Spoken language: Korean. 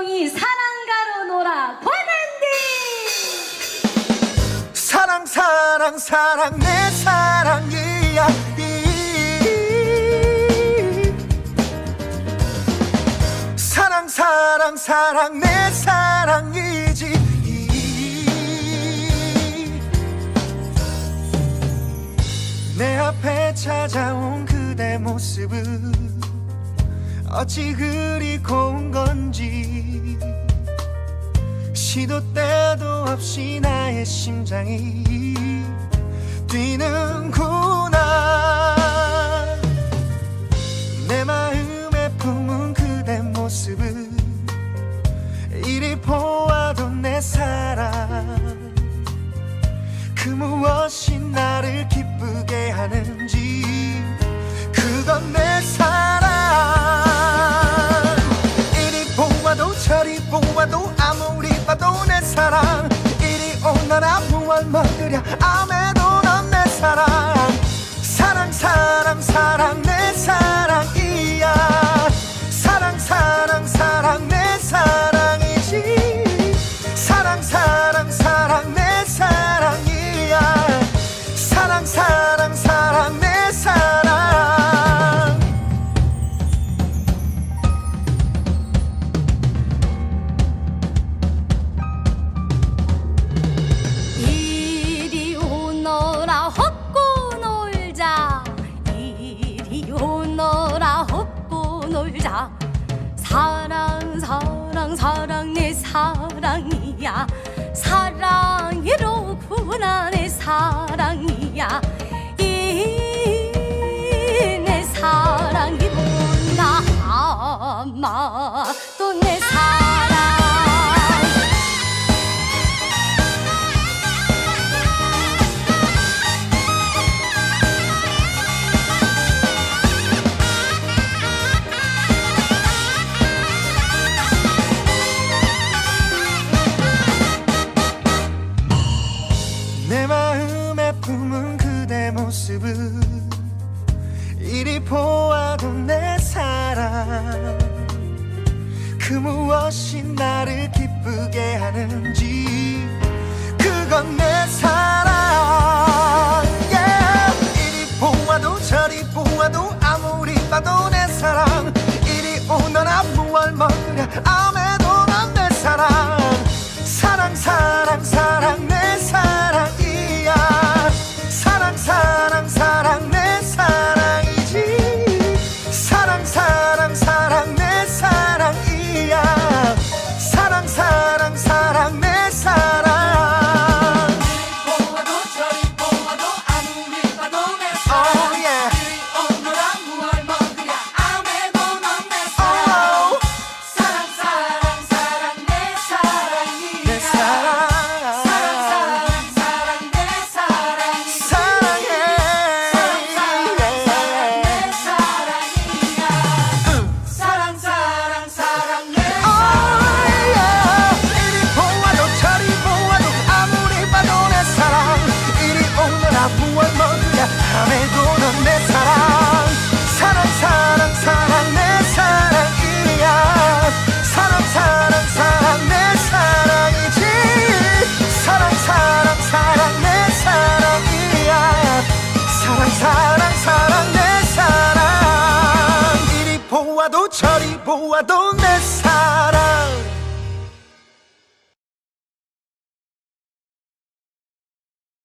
조용히 사랑가로 놀아 보낸디 사랑 사랑 사랑 내 사랑이야 이. 사랑 사랑 사랑 내 사랑이지 이. 내 앞에 찾아온 그대 모습은 어찌 그리 고운 건지. 시도 때도 없이 나의 심장이 보아도 아무리 봐도 내 사랑. 이리 오너라 무얼 먹으랴. 아무도 놀자. 사랑 사랑 사랑 내 사랑이야. 사랑이로구나 내 사랑이야 이리 보아도 내 사랑. 그 무엇이 나를 기쁘게 하는지. 그건 내 사랑. Yeah. 이리 보아도 저리 보아도 아무리 봐도 내 사랑. 이리 오너라 무얼 먹으랴 아무 보아도 내 사랑